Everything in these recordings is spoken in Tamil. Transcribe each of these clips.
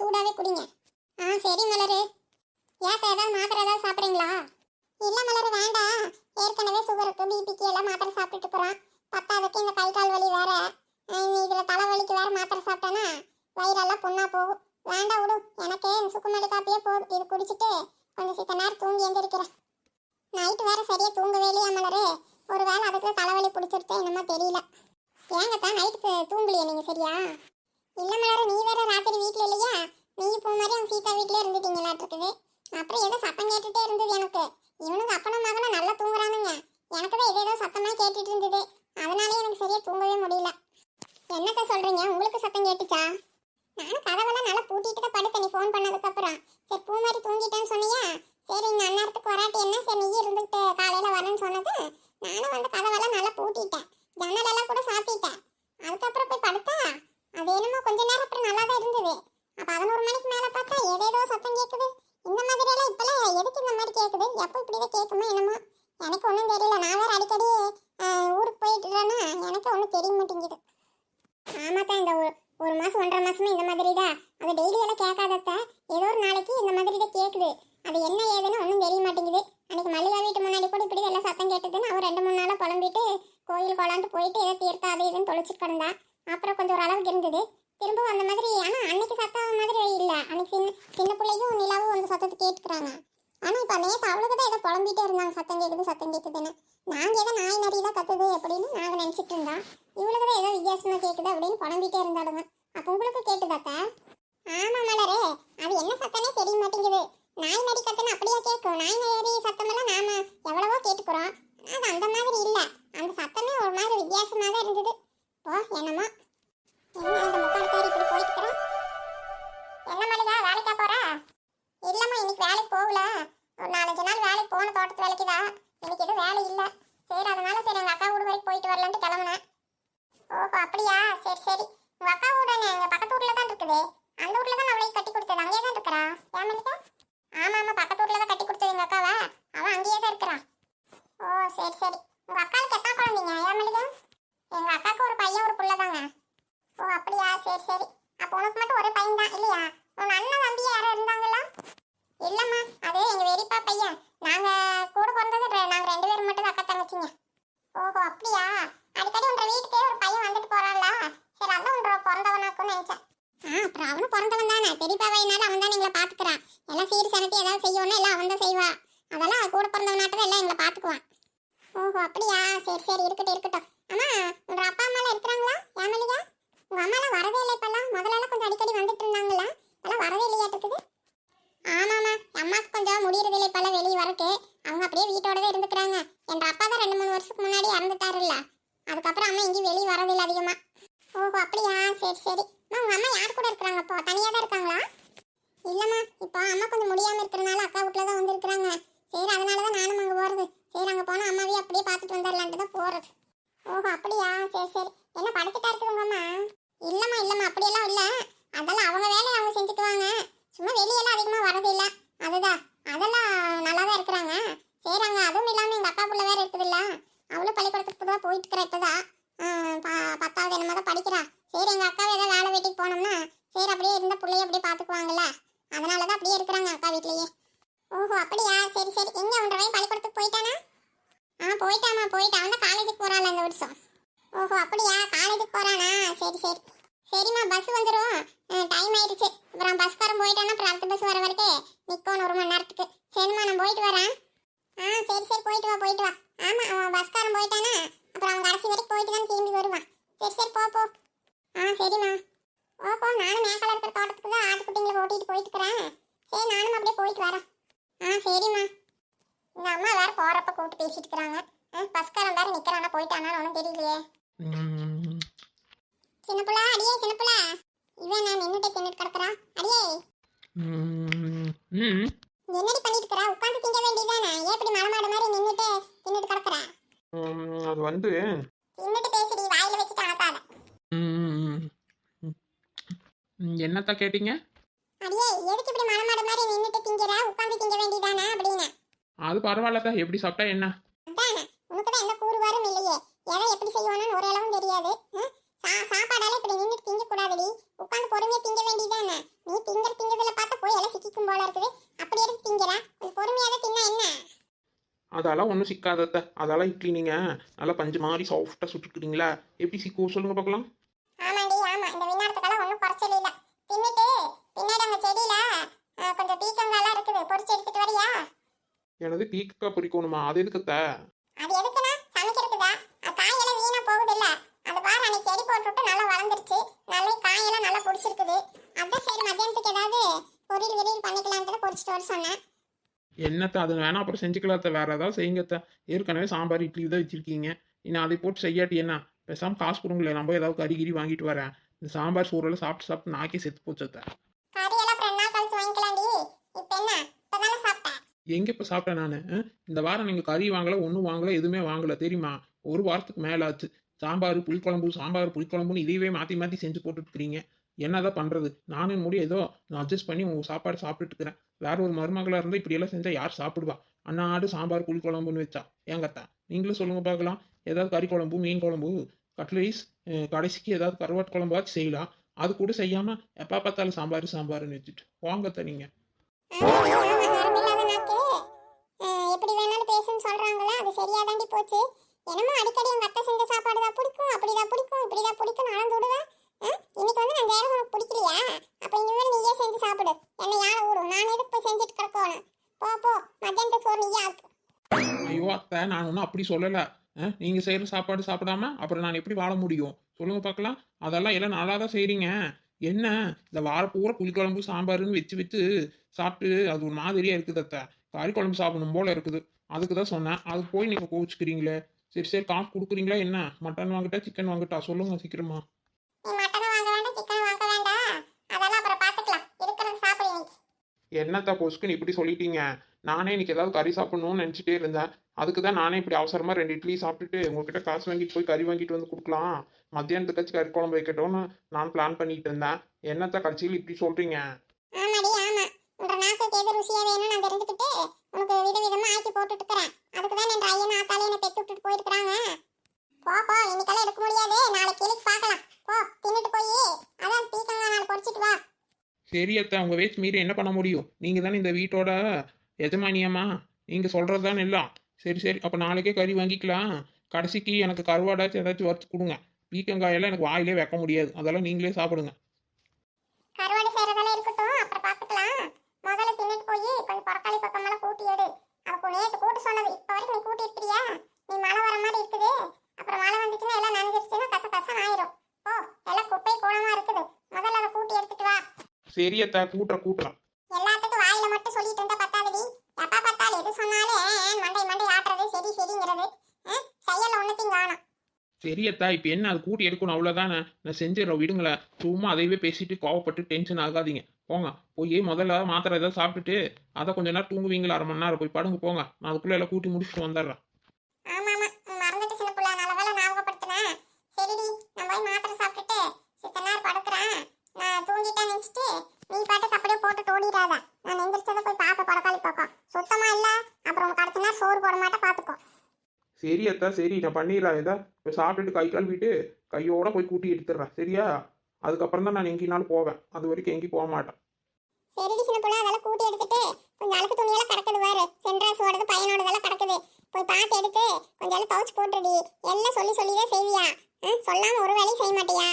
சூடாகவே பிடிமா ஆ சரி ஏத்த ஏதாவது மாத்திரை ஏதாவது சாப்பிட்றீங்களா? இல்லை மலர் வேண்டாம் ஏற்கனவே சுகருக்கு பிபிக்கு எல்லாம் மாத்திரை சாப்பிட்டுட்டு போகிறான் பத்தாவதுக்கு இந்த கை கால் வலி வேற. இதில் தலைவலிக்கு வேற மாத்திரை சாப்பிட்டேன்னா வயிறெல்லாம் புண்ணா போகும். வேண்டாம் விடு எனக்கு சுக்குமல்லி காப்பியே போதும். இது குடிச்சிட்டு கொஞ்சம் சித்த நேரம் தூங்கி எழுந்திருக்கிறேன் நைட்டு வேற சரியாக தூங்கவே இல்லையா மலரு? ஒருவேளை அதுக்கு தலைவலி பிடிச்சிருச்சோ என்னமோ தெரியல. ஏங்கத்தான் நைட்டு தூங்கலையே நீங்கள் சரியா? இல்லை மலரு நீ வேற ராத்திரி வீட்டில் இல்லையா? நீ இப்போ மாதிரி அவன் சீதா வீட்டிலே இருந்துட்டீங்களாட்டு இருக்குது அப்புறம் ஏதோ சத்தம் கேட்டுட்டே இருந்தது எனக்கு. இவனுக்கு அப்பனும் மகனும் நல்லா தூங்குறானுங்க. எனக்கு தான் ஏதேதோ சத்தமாக கேட்டுட்டு இருந்தது. அதனாலே எனக்கு சரியாக தூங்கவே முடியல. என்னத்த சொல்கிறீங்க உங்களுக்கு சத்தம் கேட்டுச்சா? நானும் கதவெல்லாம் நல்லா பூட்டிட்டு தான் படுத்தேன். நீ ஃபோன் பண்ணதுக்கப்புறம். சரி பூ மாதிரி தூங்கிட்டேன்னு சொன்னியா? சரி இந்த அந்நேரத்துக்கு வராட்டி என்ன? சரி நீ இருந்துக்கிட்டு காலையில் வரேன்னு சொன்னது. நானும் வந்து கதவெல்லாம் நல்லா பூட்டிட்டேன் ஜன்னலெல்லாம் கூட சாத்திட்டேன் அதுக்கப்புறம் போய் படுத்தா அது என்னமோ கொஞ்ச நேரம் அப்புறம் நல்லா தான் இருந்தது அப்ப பதினோரு மணிக்கு மேல பார்த்தா ஏதேதோ சத்தம் கேக்குது இந்த மாதிரி எல்லாம் இப்பெல்லாம் எதுக்கு இந்த மாதிரி கேக்குது எப்போ இப்படிதான் கேட்குமோ என்னமோ எனக்கு ஒன்றும் தெரியல நான் வேற அடிக்கடி ஆஹ், ஊருக்கு போயிட்டுறேன்னா எனக்கு ஒன்றும் தெரிய மாட்டேங்குது ஆமாக்கா இந்த ஒரு ஒரு மாசம் ஒன்றரை மாசமா இந்த மாதிரி தான் அது டெய்லி எல்லாம் கேட்காதத்த ஏதோ ஒரு நாளைக்கு இந்த மாதிரி தான் கேக்குது அது என்ன ஏதுன்னு ஒன்றும் தெரிய மாட்டேங்குது அன்னைக்கு மல்லிகா வீட்டு முன்னாடி கூட இப்படி எல்லாம் சத்தம் கேட்டதுன்னு அவன் ரெண்டு மூணு போயிட்டு கோயில் கொலாண்டு போயிட்டு ஏதோ தீர்த்தம் அது இதுன்னு தொலைச்சிட்டு கிடந்தா அப்புறம் கொஞ்சம் ஓரளவுக்கு இருந்தது. திரும்பவும் அந்த மாதிரி ஆனால் அன்னைக்கு சத்தம் மாதிரி இல்லை. அன்னைக்கு சின்ன சின்ன பிள்ளையும் நிலாவும் அந்த சத்தத்தை கேட்டுக்கிறாங்க. ஆனால் இப்போ நேற்று அவளுக்கு தான் ஏதோ புலம்பிட்டே இருந்தாங்க சத்தம் கேட்குது சத்தம் கேட்குதுன்னு நாங்கள் ஏதோ நாய் நரி தான் கத்துது அப்படின்னு நாங்கள் நினைச்சிட்டு இருந்தோம். இவளுக்கு தான் ஏதோ வித்தியாசமா கேக்குது அப்படின்னு புலம்பிட்டே இருந்தாளுங்க. அப்ப உங்களுக்கு கேட்டுதாத்தா ஆமா மலரே. அது என்ன சத்தமே தெரிய மாட்டேங்குது. நாய் நரி கத்துன்னு அப்படியே கேட்கும் நாய் நரி இருக்கிறா ஏன் மல்லிகா ஆமா ஆமா பக்கத்து ஊர்ல தான் கட்டி கொடுத்தது எங்க அக்காவை அவன் அங்கேயே தான் இருக்கிறான் ஓ சரி சரி உங்க அக்காவுக்கு எத்தனை குழந்தைங்க ஏன் மல்லிகா எங்க அக்காவுக்கு ஒரு பையன் ஒரு புள்ள தாங்க ஓ அப்படியா சரி சரி அப்போ உனக்கு மட்டும் ஒரே பையன் தான் இல்லையா உன் அண்ணன் தம்பி யாரும் இருந்தாங்களா இல்லம்மா அது எங்க வெறிப்பா பையன் நாங்க கூட பிறந்தது ரெ- நாங்க ரெண்டு பேரும் மட்டும் தான் அக்கா தங்கச்சிங்க ஓஹோ அப்படியா அடிக்கடி உன்ற வீட்டுக்கே ஒரு பையன் வந்துட்டு போறான்ல சரி அதான் உன்ற பிறந்தவனாக்கும்னு நினைச்சேன் ஆ அப்புறம் அவனும் பிறந்தவன் தானே. பெரியப்பாவையினால அவன் தான் எங்களை பார்த்துக்கிறான் எல்லாம் சீர் சனத்தி ஏதாவது செய்யணும் எல்லாம் அவன் தான் செய்வா. அதெல்லாம் கூட பிறந்தவனாட்டம் எல்லாம் எங்களை பார்த்துக்குவான் ஓஹோ அப்படியா? சரி சரி இருக்கட்டும் இருக்கட்டும். அம்மா உங்க அப்பா அம்மாலாம் இருக்கிறாங்களா? ஏமலியா உங்க அம்மாலாம் வரதே இல்லை இப்பெல்லாம். முதல்ல கொஞ்சம் அடிக்கடி வந்துட்டு இருந்தாங்களா இப்பெல்லாம் வரவே இல்லையாட்டுக்குது ஆமாம்மா அம்மாவுக்கு கொஞ்சம் முடியறது இல்லை இப்பெல்லாம் வெளியே வரக்கு. அவங்க அப்படியே வீட்டோடவே இருந்துக்கிறாங்க. என் அப்பா தான் ரெண்டு மூணு வருஷத்துக்கு முன்னாடி இறந்துட்டாருல்ல. அதுக்கப்புறம் அம்மா எங்கேயும் வெளியே வரதில்லை அதிகமாக ஓஹோ அப்படியா? சரி சரி. அம்மா உங்கள் அம்மா யார் கூட இருக்கிறாங்க இப்போ? தனியாக தான் இருக்காங்களா? இல்லைம்மா இப்போ அம்மா கொஞ்சம் முடியாமல் இருக்கிறனால அக்கா வீட்டில் தான் வந்துருக்குறாங்க. சரி அதனால தான் நானும் அங்கே போகிறது சரி அங்கே போனால் அம்மாவே அப்படியே பார்த்துட்டு வந்துடலான்ட்டு தான் போகிறது ஓஹோ அப்படியா? சரி சரி. என்ன படுத்துட்டா இருக்குது உங்கள் அம்மா? இல்லைம்மா இல்லைம்மா அப்படியெல்லாம் இல்லை. அதெல்லாம் அவங்க வேலையை அவங்க செஞ்சுக்குவாங்க. சும்மா வெளியெல்லாம் அதிகமாக வரது இல்ல. அதுதான். அதெல்லாம் நல்லா தான் இருக்கிறாங்க. சரி அங்கே அதுவும் இல்லாமல் எங்கள் அக்கா புள்ள வேற இருக்குதுல்ல. அவளும் பள்ளிக்கூடத்துக்கு தான் போயிட்டு இருக்கிற இப்பதான் ஆஹ் ப- பத்தாவது என்னமோ தான் படிக்கிறா. சரி எங்கள் அக்காவை ஏதாவது வேலை வீட்டுக்கு போனோம்னா சரி அப்படியே இருந்த பிள்ளைய அப்படியே பார்த்துக்குவாங்கல்ல. அதனால தான் அப்படியே இருக்கிறாங்க அக்கா வீட்லேயே ஓஹோ அப்படியா? சரி சரி. எங்கே உன்ற பள்ளிக்கூடத்துக்கு போயிட்டானா? ஆ போயிட்டாமா போயிட்டான். தான் காலேஜுக்கு போகிறாள் இந்த வருஷம். ஓஹோ அப்படியா? காலேஜுக்கு போகிறானா சரி சரி. சரிம்மா பஸ் வந்துடும் டைம் ஆயிடுச்சு. அப்புறம் பஸ்காரன் போயிட்டானா அப்புறம் அடுத்த பஸ் வர வரைக்கும் நிற்கணும் ஒரு மணி நேரத்துக்கு. சரிம்மா நான் போயிட்டு வரேன். ஆ சரி சரி. போயிட்டு வா போயிட்டு வா. ஆமாம் அவன் பஸ்காரன் போயிட்டானா? அப்புறம் அவன் கடைசி வரைக்கும் போயிட்டு தான் திரும்பி வருவான். சரி சரி போ போ. ஆ சரிம்மா. ஓ நானும் மேக்கால இருக்கிற தோட்டத்துக்கு தான் ஆட்டுக்குட்டிங்களை ஓட்டிட்டு போயிட்டு இருக்கிறேன் சரி நானும் அப்படியே போயிட்டு வரேன். ஆ சரிம்மா. இந்த அம்மா வேற போறப்ப கூப்பிட்டு பேசிட்டு இருக்கிறாங்க. பஸ்காரன் வேற நிக்கிறானா போயிட்டானா ஒன்றும் தெரியலையே. சின்ன புள்ள அடியே சின்ன புள்ள. இவன் நான் நின்னுட்டு தின்னுட்டு கிடக்குறான் அடியே. என்னடி பண்ணிட்டு இருக்கற? உட்காந்து திங்க வேண்டியதானே ஏன் இப்படி மரமாடு மாதிரி நின்னுட்டு தின்னுட்டு கிடக்குற? அது வந்து என்னத்த கேட்டீங்க? அடியே எதுக்கு இப்படி மலை மாடு மாதிரி நின்னுட்டு திங்கிற? உட்கார்ந்து திங்க வேண்டியதானே அது பரவாயில்லக்கா எப்படி சாப்பிட்டா என்ன? அதானே. உனக்கு தான் எந்த கூறு வரும் இல்லையே. எதை எப்படி செய்வானு ஒரு அளவும் தெரியாது. சாப்பாடால இப்படி நின்னுட்டு திங்க கூடாதுடி உட்கார்ந்து பொறுமையா திங்க வேண்டியதானே? நீ திங்கிற திங்கதுல பார்த்தா போய் எல்லாம் சிக்கிக்கும் போல இருக்குது. அப்படி எடுத்து திங்கிறேன் கொஞ்சம் பொறுமையாக தின்னா என்ன? அதெல்லாம் ஒன்றும் சிக்காதத்த. அதெல்லாம் இட்லி நீங்கள் நல்லா பஞ்சு மாதிரி சாஃப்டாக சுட்டுக்கிறீங்களா எப்படி சிக்கும் சொல்லுங்க பார்க்கலாம் ஆமாண்டி ஆமா இந்த விண்ணாரத்துக்கெல்லாம் ஒன்றும் குறைச்சல் இல்லை தின்னுட்டு பின்னாடி அந்த செடியில ஆ, கொஞ்சம் பீக்கங்காலாம் இருக்குது பொறிச்சு எடுத்துட்டு வரியா எனது பீக்கா பொரிக்கணுமா அது எதுக்குத்த? அது எதுக்குன்னா சமைக்கிறதுதா. அது காயெல்லாம் வீணா போகுது இல்ல அது பாரு அன்னைக்கு செடி போட்டுவிட்டு நல்லா வளர்ந்துருச்சு. நல்லா காயெல்லாம் நல்லா பிடிச்சிருக்குது அதான் சரி மத்தியானத்துக்கு ஏதாவது பொரியல் கிரியல் பண்ணிக்கலான்ட்டு பொரிச்சிட்டு வர சொன்னேன். என்னத்த அது வேணா அப்புறம் செஞ்சுக்கலாத்த வேற ஏதாவது செய்யுங்கத்த. ஏற்கனவே சாம்பார் இட்லி தான் வச்சிருக்கீங்க. இன்னும் அதை போட்டு செய்யாட்டி என்ன? பேசாம காசு கொடுங்களேன். நம்ம ஏதாவது கறி கிரி வாங்கிட்டு வரேன். இந்த சாம்பார் சோறெல்லாம் சாப்பிட்டு சாப்பிட்டு நாக்கே செத்து போச்சத்த கறியெல்லாம் அப்புறம் ரெண்டு நாள் கழிச்சு வாங்கிக்கலாம்டி இப்போ என்ன இப்பதானே சாப்பிட்டேன் எங்கே இப்போ சாப்பிட்டேன் நான் இந்த வாரம் நீங்கள் கறி வாங்கலை ஒன்றும் வாங்கலை எதுவுமே வாங்கலை தெரியுமா ஒரு வாரத்துக்கு மேல ஆச்சு சாம்பார் புளிக்குழம்பு சாம்பார் புளிக்குழம்புன்னு இதையவே மாற்றி மாற்றி செஞ்சு போட்டுட்ருக்கிறீங்க என்னதான் பண்ணுறது நானும் முடியும் ஏதோ நான் அட்ஜஸ்ட் பண்ணி உங்கள் சாப்பாடு சாப்பிட்டுட்டு இருக்கிறேன் வேற ஒரு மருமகளாக இருந்தால் இப்படியெல்லாம் செஞ்சால் யார் சாப்பிடுவா அண்ணாடு சாம்பார் புளிக்குழம்புன்னு வச்சா ஏங்கத்தான் நீங்களும் சொல்லுங்கள் பார்க்கலாம் ஏதாவது கறி குழம்பு மீன் குழம்பு கட்லீஸ் கடைசிக்கு ஏதாவது கருவாட்டு குழம்பாச்சும் செய்யலாம் அது கூட செய்யாமல் எப்போ பார்த்தாலும் சாம்பார் சாம்பார்னு வச்சுட்டு வாங்கத்தான் நீங்கள் ஆமா, ஆமா, நரம்பில்லாத நாக்கு. அஹ், எப்படி வேணாலும் பேசுன்னு சொல்றாங்களே அது சரியா தாண்டி போச்சு. என்னமோ அடிக்கடி உங்க அத்தை செஞ்ச சாப்பாடு தான் பிடிக்கும் அப்படிதான் பிடிக்கும் இப்படிதான் பிடிக்கும் அளந்து விடுவேன் இன்னைக்கு வந்து நான் வேற உனக்கு பிடிக்கலையா? அப்ப இனிமேல் நீயே செஞ்சு சாப்பிடு. என்ன யாரை ஊரும்? நான் எதுக்கு போய் செஞ்சுட்டு கிடக்கணும்? போ போ மத்தியானத்துக்கு சோறு நீயே ஆக்கு. ஐயோ அத்தை நான் ஒன்றும் அப்படி சொல்லலை. நீங்கள் செய்கிற சாப்பாடு சாப்பிடாம அப்புறம் நான் எப்படி வாழ முடியும்? சொல்லுங்க பார்க்கலாம். அதெல்லாம் எல்லாம் நல்லா தான் செய்கிறீங்க என்ன? இந்த வார பூரா புளிக்குழம்பு சாம்பாருன்னு வச்சு வச்சு சாப்பிட்டு அது ஒரு மாதிரியா இருக்குது அத்தை. கறி குழம்பு சாப்பிடணும் போல இருக்குது. அதுக்கு தான் சொன்னேன். அது போய் நீங்கள் கோவிச்சுக்கிறீங்களே? சரி சரி காசு கொடுக்குறீங்களா என்ன? மட்டன் வாங்கிட்டா சிக்கன் வாங்கிட்டா? சொல்லுங்க சீக்கிரமா. என்னத்தா பொசுக்குன்னு இப்படி சொல்லிட்டீங்க? நானே இன்னைக்கு ஏதாவது கறி சாப்பிடணும்னு நினச்சிட்டே இருந்தேன். அதுக்கு தான் நானே இப்படி அவசரமாக ரெண்டு இட்லி சாப்பிட்டுட்டு உங்ககிட்ட காசு வாங்கிட்டு போய் கறி வாங்கிட்டு வந்து கொடுக்கலாம். மத்தியானத்துக்காச்சும் கறி குழம்பு வைக்கட்டும்னு நான் பிளான் பண்ணிட்டு இருந்தேன். என்னத்தா கட்சியில் இப்படி சொல்கிறீங்க உனக்கு விதவிதமா ஆக்கி போட்டுட்டு இருக்கிறேன் அதுக்கு தான் என் ஐயன் ஆத்தாலே என்னை பெத்து விட்டுட்டு போயிருக்கிறாங்க. போ போ. இன்னைக்கெல்லாம் எடுக்க முடியாது. நாளைக்கு கிளிக்கு பார்க்கலாம். போ தின்னுட்டு போய். அதான் பீக்கங்க நாள் பொரிச்சிட்டு வா. சரி அத்தா உங்கள் வயசு மீறி என்ன பண்ண முடியும்? நீங்கள் தானே இந்த வீட்டோட எஜமானியம்மா. நீங்கள் சொல்கிறது தானே எல்லாம். சரி சரி. அப்போ நாளைக்கே கறி வாங்கிக்கலாம். கடைசிக்கு எனக்கு கருவாடாச்சும் ஏதாச்சும் வறுத்து கொடுங்க. பீக்கங்காயெல்லாம் எனக்கு வாயிலே வைக்க முடியாது. அதெல்லாம் நீங்களே சாப்பிடுங்க. கருவாடு செய்யறதெல்லாம் இருக்கட்டும் அப்புறம் பார்த்துக்கலாம் முதல்ல தின்னுட்டு போய் கொஞ்சம் பரக்காளி பக்கம் மேல கூட்டி எடு. அப்போ நேற்று கூட்ட சொன்னது இப்போ வரைக்கும் நீ கூட்டி இருக்கிறியா நீ மழை வர மாதிரி இருக்குது. அப்புறம் மழை வந்துச்சுன்னா எல்லாம் நனைஞ்சிருச்சுன்னா கச கசன்னு ஆயிரும் ஓ எல்லாம் குப்பை கூடமா இருக்குது. முதல்ல அதை கூட்டி எடுத்துட்டு வா. சரி அத்தா கூட்டுற கூட்டுறேன் எல்லாத்துக்கும் வாயில மட்டும் சொல்லிட்டு இருந்தா பத்தாதடி. எப்பா பார்த்தாலும் எது சொன்னாலும் ஏன் மண்டை மண்டை ஆட்டுறது சரி சரிங்கிறது? செயல்ல ஒன்னத்தையும் காணும். சரி அத்தா இப்போ என்ன அது கூட்டி எடுக்கணும் அவ்வளோதானே நான் செஞ்சிடறேன் விடுங்களேன். சும்மா அதையவே பேசிட்டு கோவப்பட்டு டென்ஷன் ஆகாதீங்க. போங்க. போய் முதல்ல மாத்திரை ஏதாவது சாப்பிட்டுட்டு அதை கொஞ்ச நேரம் தூங்குவீங்களா? அரை மணி நேரம் போய் படுங்க போங்க. நான் அதுக்குள்ளே எல்லாம் கூட்டி முடிச்சுட்டு வந்துடுறேன். போய் போய் சரி அத்தா. சரி நான் பண்ணிடுறேன் இதா. இப்போ சாப்பிட்டுட்டு கை கழுவிட்டு கையோட போய் கூட்டி எடுத்துடுறேன். சரியா? அதுக்கப்புறம் தான் நான் எங்கேனாலும் போவேன். அது வரைக்கும் எங்கேயும் போக மாட்டேன். சரிடி சின்ன புள்ள அதெல்லாம் கூட்டி எடுத்துட்டு கொஞ்சம் அழுக்கு துணியெல்லாம் கிடக்குது பாரு. சென்ட்ராஸோடது பையனோடதெல்லாம் கிடக்குது. போய் பார்த்து எடுத்து கொஞ்சம் துவைச்சு போட்டுடி. எல்லாம் சொல்லி சொல்லி தான் செய்வியா? சொல்லாம ஒரு வேலையும் செய்ய மாட்டியா?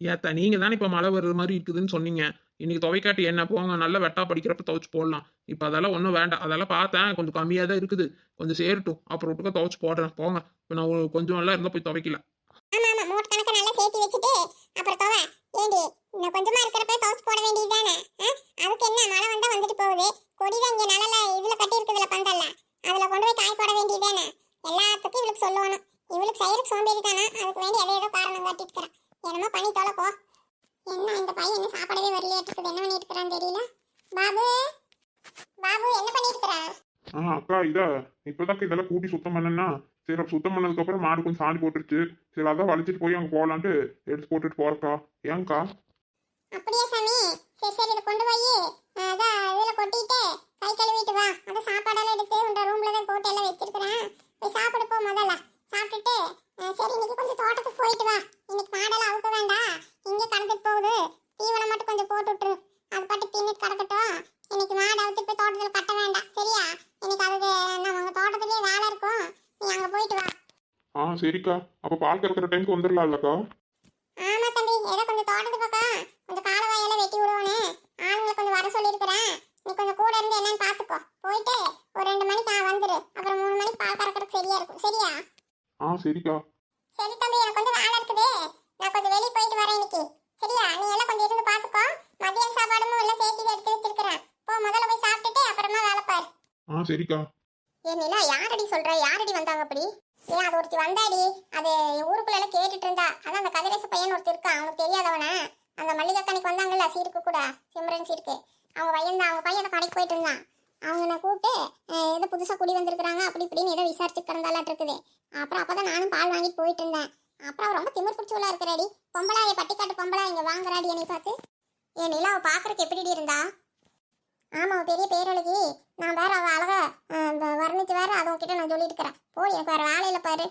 ஏத்தா நீங்கள் தானே இப்போ மழை வர்றது மாதிரி இருக்குதுன்னு சொன்னீங்க. இன்னைக்கு துவைக்காட்டி என்ன போங்க? நல்லா வெட்டா படிக்கிறப்ப துவைச்சு போடலாம். இப்போ அதெல்லாம் ஒன்றும் வேண்டாம். அதெல்லாம் பார்த்தேன் கொஞ்சம் கம்மியாக தான் இருக்குது. கொஞ்சம் சேரட்டும். அப்புறம் விட்டுக்க துவைச்சு போடுறேன். போங்க. இப்போ நான் கொஞ்சம் எல்லாம் இருந்தால் போய் துவைக்கல. ஆமா ஆமா. மூட்டை கணக்க நல்லா சேர்த்து வச்சுட்டு அப்புறம் துவை ஏண்டி இன்னும் கொஞ்சமா இருக்கிறப்ப துவைச்சு போட வேண்டியதுதானே? அதுக்கு என்ன மழை வந்தா வந்துட்டு போகுது. கொடிதான் இங்க நல்ல இதுல கட்டி இருக்குதுல பந்தல்ல. அதுல கொண்டு போய் காய் போட வேண்டியதுதானே? எல்லாத்துக்கும் இவளுக்கு சொல்லணும். இவளுக்கு செய்யறதுக்கு சோம்பேறி தானே? அதுக்கு வேண்டி எதை ஏதோ காரணம் காட்டிட்டு இருக்கிறேன் என்னமோ பண்ணி தொலைப்போ என்ன இந்த பையன் என்ன சாப்பிடவே வரலையே இருக்குது என்ன பண்ணிட்டு இருக்கிறான்னு தெரியல. பாபு பாபு என்ன பண்ணிட்டு இருக்கிற? அக்கா இதா இப்பதான் இதெல்லாம் கூட்டி சுத்தம் பண்ணனா சரி அப்ப சுத்தம் பண்ணதுக்கப்புறம் மாடு கொஞ்சம் சாணி போட்டுருச்சு. சரி அதான் வலிச்சிட்டு போய் அங்கே போகலான்ட்டு எடுத்து போட்டுட்டு போறக்கா ஏங்கா? அப்படியே சாமி? சரி சரி இதை கொண்டு போய் அதான் இதில் கொட்டிட்டு கை கழுவிட்டு வா. அந்த சாப்பாடெல்லாம் எடுத்து உங்க ரூம்ல தான் போட்டு எல்லாம் வச்சிருக்கிறேன். போய் சாப்பிடு போ முதல்ல. சாப்பிட்டுட்டு சரி இன்னைக்கு கொஞ்சம் தோட்டத்துக்கு போயிட்டு வா. இன்னைக்கு மாடெல்லாம் அவுக்க வேண்டாம். இங்கே கடந்துட்டு போகுது. தீவனம் மட்டும் கொஞ்சம் போட்டு விட்டுரு அது பாட்டு தின்னுட்டு கிடக்கட்டும் இன்னைக்கு மாடு அவுத்துட்டு போய் தோட்டத்தில் கட்ட வேண்டாம். சரியா? சரிக்கா. அப்ப பால் கறக்கிற டைம்க்கு வந்துடலாம்லக்கா ஆமா தம்பி ஏதோ கொஞ்சம் தோட்டத்து பக்கம் கொஞ்சம் காலவாயெல்லாம் வெட்டி விடுவானே ஆளுங்களை கொஞ்சம் வர சொல்லியிருக்கிறேன். நீ கொஞ்சம் கூட இருந்து என்னன்னு பாத்துக்கோ போயிட்டு ஒரு ரெண்டு மணிக்கு ஆ, வந்துரு. அப்புறம் மூணு மணிக்கு பால் கறக்கறதுக்கு சரியா இருக்கும். சரியா? ஆ சரிக்கா. சரி தம்பி எனக்கு கொஞ்சம் வேலை இருக்குது. நான் கொஞ்சம் வெளியே போயிட்டு வரேன் இன்னைக்கு. சரியா? நீ எல்லாம் கொஞ்சம் இருந்து பாத்துக்கோ மதியம் சாப்பாடும் எல்லாம் சேர்த்து எடுத்து வச்சிருக்கிறேன். போ முதல்ல போய் சாப்பிட்டுட்டு அப்புறமா வேலை பாரு. ஆ சரிக்கா. நிலா யாரடி சொல்ற? யாரடி வந்தாங்க அப்படி? ஏன் அது ஒருத்தி வந்தாடி. அது ஊருக்குள்ள கேட்டுட்டு இருந்தா. அதான் அந்த கதிரேச பையன் ஒருத்தர் இருக்கான் அவனுக்கு தெரியாதவன? அந்த மல்லிகை வந்தாங்கல்ல சீருக்கு கூட சிம்ரன் சீருக்கு. அவங்க பையன் தான். அவங்க பையன் அந்த கடைக்கு போயிட்டு இருந்தான். அவங்க கூப்பிட்டு ஏதோ புதுசாக குடி வந்திருக்கிறாங்க. அப்படி இப்படின்னு ஏதோ விசாரிச்சு கிடந்தாலாட்டு இருக்குது. அப்புறம் அப்பதான் நானும் பால் வாங்கிட்டு போயிட்டு இருந்தேன். அப்புறம் அவ ரொம்ப திமிர் பிடிச்சவளா இருக்கிறாடி. பொம்பளா பட்டிக்காட்டு பொம்பளா இங்கே வாங்குறாடி என்னை பார்த்து. என் நிலாவை பார்க்குறக்கு எப்படி இருந்தா? ஆமாம் பெரிய பேரழகி. நான் வேற அவள் அழகா வர்ணிச்சு வேற அதை உன்கிட்ட நான் சொல்லிட்டு இருக்கிறேன். போய் எனக்கு வேறு வேலையில் பாரு.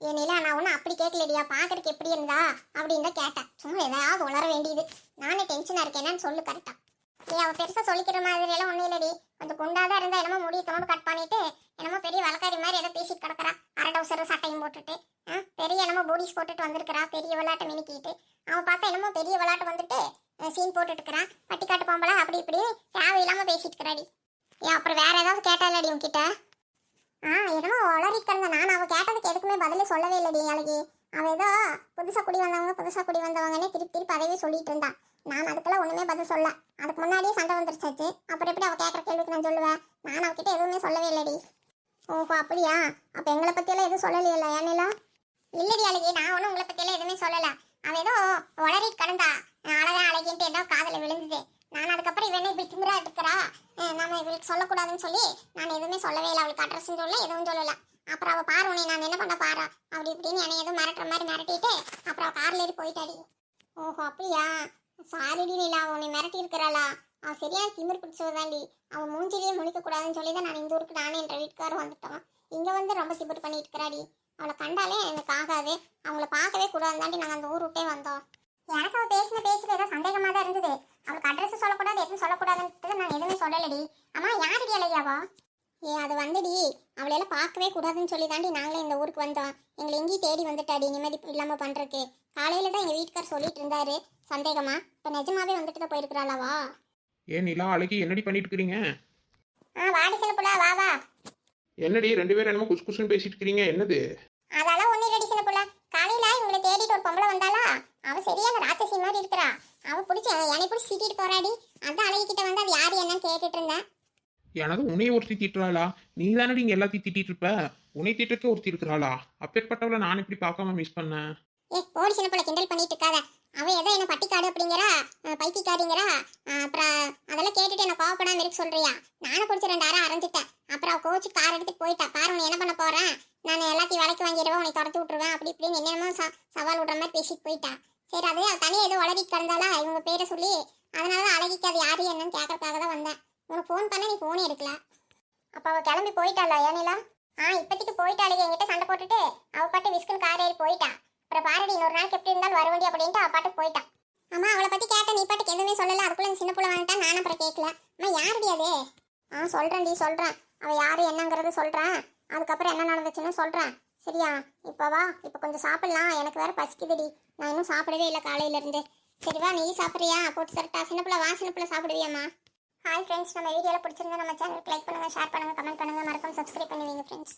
என் நிலா நான் ஒன்றும் அப்படி கேட்கலடியா பாக்குறதுக்கு எப்படி இருந்தா அப்படின்னு தான் கேட்டேன். சும்மா ஏதாவது உணர வேண்டியது. நானே டென்ஷனா இருக்கேன்னு சொல்லு கரெக்டாக ஏ அவள் பெருசாக சொல்லிக்கிற மாதிரி எல்லாம் ஒண்ணும் இல்லடி. கொஞ்சம் குண்டாதான் இருந்தால் என்னமோ முடிய தோண்டு கட் பண்ணிட்டு என்னமோ பெரிய வழக்காரி மாதிரி ஏதோ பேசிட்டு கிடக்குறா. அரை டவுசர் சட்டையும் போட்டுட்டு ஆ, பெரிய என்னமோ போடிஸ் போட்டுட்டு வந்திருக்கிறா பெரிய விளையாட்டை மினுக்கிட்டு. அவன் பார்த்தா என்னமோ பெரிய விளையாட்டு வந்துட்டு சீன் போட்டுட்டுருக்கிறேன். பட்டிக்காட்டு பொம்பளை அப்படி இப்படி தேவையில்லாமல் பேசிட்டு இருக்கிறாடி. ஏன் அப்புறம் வேற ஏதாவது கேட்டாலடி உன்கிட்ட? ஆ என்னமோ வளரிட்டு கிடந்த நான் அவள் கேட்டதுக்கு எதுக்குமே பதிலே சொல்லவே இல்லடி அழகி அவள் ஏதோ புதுசாக குடி வந்தவங்க புதுசாக குடி வந்தவங்கன்னு திருப்பி திருப்பி அதவே சொல்லிட்டு இருந்தா. நான் அதுக்கெல்லாம் ஒன்றுமே பதில் சொல்ல. அதுக்கு முன்னாடியே சண்டை வந்துருச்சாச்சு. அப்புறம் எப்படி அவள் கேட்குற கேள்விக்கு நான் சொல்லுவேன்? நான் அவகிட்ட எதுவுமே சொல்லவே இல்லடி. ஓஹோ அப்படியா? அப்போ எங்களை பற்றியெல்லாம் எதுவும் சொல்லலையில்ல ஏன்னா இல்லடி அழகி நான் ஒன்றும் உங்களை பற்றியெல்லாம் எதுவுமே சொல்லலை. அவள் ஏதோ வளரிட்டு கிடந்தா. அழகா அழகின்ட்டு ஏதோ காதில் விழுந்தது. நான் அதுக்கப்புறம் இவனே இப்படி திமுறா இருக்கிறா நம்ம இவளுக்கு சொல்லக்கூடாதுன்னு சொல்லி நான் எதுவுமே சொல்லவே இல்லை. அவளுக்கு அட்ரஸும் சொல்ல எதுவும் சொல்லல. அப்புறம் அவள் பாரு உன்னை நான் என்ன பண்ண பாரா? அப்படி இப்படின்னு என்னை எதுவும் மிரட்டுற மாதிரி மிரட்டிட்டு அப்புறம் அவள் கார்ல ஏறி போயிட்டாடி. ஓஹோ அப்படியா? சாரிடி நிலா உன்னை மிரட்டி இருக்கிறாளா? அவள் சரியான திமிர் பிடிச்சவதாண்டி. அவன் மூஞ்சிலேயே முழிக்க கூடாதுன்னு சொல்லி தான் நான் இந்த ஊருக்கு நானே என்ற வீட்டுக்காரர் வந்துட்டோம். இங்கே வந்து ரொம்ப திமிர் பண்ணிட்டு இருக்கிறாடி. அவளை கண்டாலே எனக்கு ஆகாது. அவங்கள பார்க்கவே கூடாதுதாண்டி நாங்கள் அந்த ஊர் விட்டே வந்தோம். எனக்கு அவ பேசின பேச்சுல ஏதோ சந்தேகமா தான் இருந்தது. அவளுக்கு அட்ரஸ் சொல்லக்கூடாது எதுவும் சொல்லக்கூடாதுன்றது நான் எதுவுமே சொல்லலடி. அம்மா யாருடி அலையாவா ஏ அது வந்துடி. அவளையெல்லாம் பார்க்கவே கூடாதுன்னு சொல்லி தாண்டி நாங்களே இந்த ஊருக்கு வந்தோம். எங்களை எங்கேயும் தேடி வந்துட்டாடி நிம்மதி இல்லாம பண்றதுக்கு. காலையில தான் எங்க வீட்டுக்கார் சொல்லிட்டு இருந்தாரு. சந்தேகமா? இப்ப நிஜமாவே வந்துட்டு தான் போயிருக்கிறாளவா ஏன் நிலா அழகி என்னடி பண்ணிட்டு இருக்கிறீங்க? ஆ வாடி சில புள்ள வா வா. என்னடி ரெண்டு பேரும் என்னமோ குசு குசுன்னு பேசிட்டு இருக்கிறீங்க. என்னது? அதெல்லாம் ஒண்ணு இல்லடி சின்ன புள்ள காலையில இவங்களை தேடிட்டு ஒரு பொம்பளை வந்தாளா அவ சரியான இருக்கிறா அவ பிடிச்ச என்னை பிடிச்சி சீட்டிட்டு போறாடி. அதான் அழகிக்கிட்ட வந்து அது யாரு என்னன்னு கேட்டுட்டு இருந்தேன் எனது உன்னைய ஒருத்தி திட்டுறாளா? நீ தானடி இங்க எல்லாத்தையும் திட்டிட்டு இருப்ப உன்னை திட்டுறதுக்கு ஒருத்தி இருக்கிறாளா? அப்பேற்பட்டவளை நான் இப்படி பார்க்காம மிஸ் பண்ணேன் ஏ போடி சின்ன பிள்ளை கிண்டல் பண்ணிட்டு இருக்காத. அவ ஏதோ என்ன பட்டிக்காடு அப்படிங்கிறா பைத்தியக்காரிங்கிறா. அப்புறம் அதெல்லாம் கேட்டுட்டு என்ன கோவப்படாம இருக்க சொல்றியா? நானும் பிடிச்ச ரெண்டு அரை அரைஞ்சிட்டேன். அப்புறம் கோச்சு கார் எடுத்துட்டு போயிட்டா. பாரு உன்னை என்ன பண்ண போறேன்? நான் எல்லாத்தையும் விலைக்கு வாங்கிடுவேன் உன்னை துரத்து விட்டுருவேன். அப்படி இப்படின்னு என்னென்னமோ சவால் விடுற மாதிரி பேசிட்டு போயிட்டா. சரி அது அவ தனியாக ஏதோ வளரிட்டு கிடந்தாளா? இவங்க பேரை சொல்லி. அதனால தான் அழகிக்கு அது யாரு என்னன்னு கேட்கறதுக்காக தான் வந்தேன். உனக்கு ஃபோன் பண்ண நீ ஃபோனே எடுக்கல. அப்போ அவள் கிளம்பி போயிட்டாளா ஏனிலா? ஆ இப்போதைக்கு போயிட்டாளுங்க என்கிட்ட சண்டை போட்டுட்டு அவள் பாட்டு விஸ்குன்னு கார் ஏறி போயிட்டா. அப்புறம் பாருடி இன்னொரு நாளைக்கு எப்படி இருந்தாலும் வர வேண்டிய அப்படின்ட்டு அவள் பாட்டு போயிட்டான் அம்மா அவளை பற்றி கேட்ட நீ பாட்டுக்கு எதுவுமே சொல்லல. அதுக்குள்ளே சின்ன பிள்ளை வந்துட்டா நானும் அப்புறம் கேட்கல அம்மா யாருடி அது? ஆ சொல்றேன்டி சொல்கிறேன் அவள் யார் என்னங்கிறது சொல்கிறேன் அதுக்கப்புறம் என்ன நடந்துச்சுன்னு சொல்கிறேன் சரியா? இப்போ வா இப்போ கொஞ்சம் சாப்பிட்லாம். எனக்கு வேற பசிக்குதுடி. நான் இன்னும் சாப்பிடவே இல்லை காலையிலேருந்து. சரி வா நீ சாப்பிட்றியா? போட்டு தரட்டா. சின்ன பிள்ளை வா சின்ன பிள்ளை சாப்பிடுவியாம்மா ஹாய் ஃப்ரெண்ட்ஸ் நம்ம வீடியோவில் பிடிச்சிருந்தா நம்ம சேனலுக்கு லைக் பண்ணுங்கள் ஷேர் பண்ணுங்கள் கமெண்ட் பண்ணுங்கள் மறக்காம சப்ஸ்கிரைப் பண்ணுவீங்க ஃப்ரெண்ட்ஸ்